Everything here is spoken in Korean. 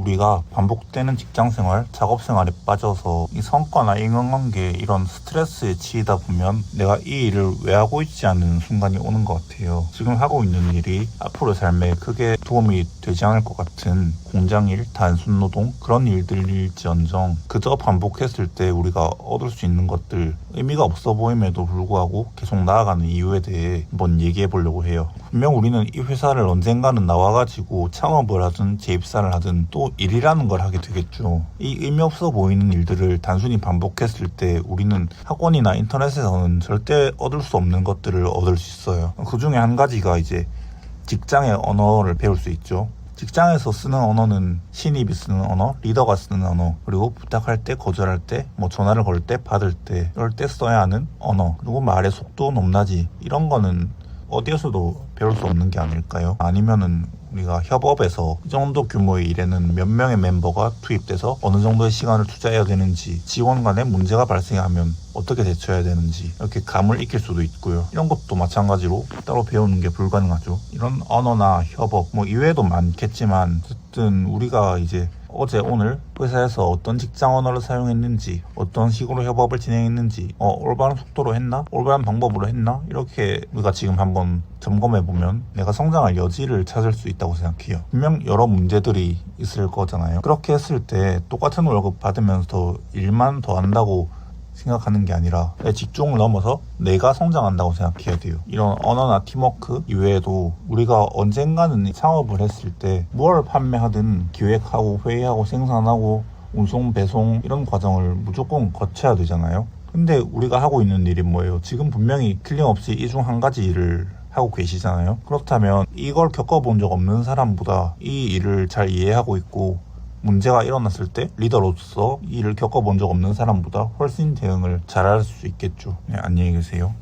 우리가 반복되는 직장 생활, 작업 생활에 빠져서 이 성과나 인간관계 이런 스트레스에 치이다 보면 내가 이 일을 왜 하고 있지 않은 순간이 오는 것 같아요. 지금 하고 있는 일이 앞으로 삶에 크게 도움이 되지 않을 것 같은 공장일, 단순 노동 그런 일들일지언정 그저 반복했을 때 우리가 얻을 수 있는 것들 의미가 없어 보임에도 불구하고 계속 나아가는 이유에 대해 한번 얘기해 보려고 해요. 분명 우리는 이 회사를 언젠가는 나와가지고 창업을 하든 재입사를 하든 또 일이라는 걸 하게 되겠죠. 이 의미 없어 보이는 일들을 단순히 반복했을 때 우리는 학원이나 인터넷에서는 절대 얻을 수 없는 것들을 얻을 수 있어요. 그 중에 한 가지가 이제 직장의 언어를 배울 수 있죠. 직장에서 쓰는 언어는 신입이 쓰는 언어, 리더가 쓰는 언어, 그리고 부탁할 때, 거절할 때, 뭐 전화를 걸 때, 받을 때, 이럴 때 써야 하는 언어, 그리고 말의 속도, 높낮이 이런 거는 어디에서도 배울 수 없는 게 아닐까요? 아니면은 우리가 협업에서 이 정도 규모의 일에는 몇 명의 멤버가 투입돼서 어느 정도의 시간을 투자해야 되는지 직원 간에 문제가 발생하면 어떻게 대처해야 되는지 이렇게 감을 익힐 수도 있고요. 이런 것도 마찬가지로 따로 배우는 게 불가능하죠. 이런 언어나 협업 뭐 이외에도 많겠지만 어쨌든 우리가 이제 어제 오늘 회사에서 어떤 직장 언어를 사용했는지 어떤 식으로 협업을 진행했는지 어, 올바른 속도로 했나? 올바른 방법으로 했나? 이렇게 우리가 지금 한번 점검해 보면 내가 성장할 여지를 찾을 수 있다고 생각해요. 분명 여러 문제들이 있을 거잖아요. 그렇게 했을 때 똑같은 월급 받으면서 일만 더 한다고 생각하는 게 아니라 내 직종을 넘어서 내가 성장한다고 생각해야 돼요. 이런 언어나 팀워크 이외에도 우리가 언젠가는 창업을 했을 때 무엇을 판매하든 기획하고 회의하고 생산하고 운송, 배송 이런 과정을 무조건 거쳐야 되잖아요. 근데 우리가 하고 있는 일이 뭐예요? 지금 분명히 틀림없이 이 중 한 가지 일을 하고 계시잖아요. 그렇다면 이걸 겪어본 적 없는 사람보다 이 일을 잘 이해하고 있고 문제가 일어났을 때 리더로서 이 일을 겪어본 적 없는 사람보다 훨씬 대응을 잘할 수 있겠죠. 네, 안녕히 계세요.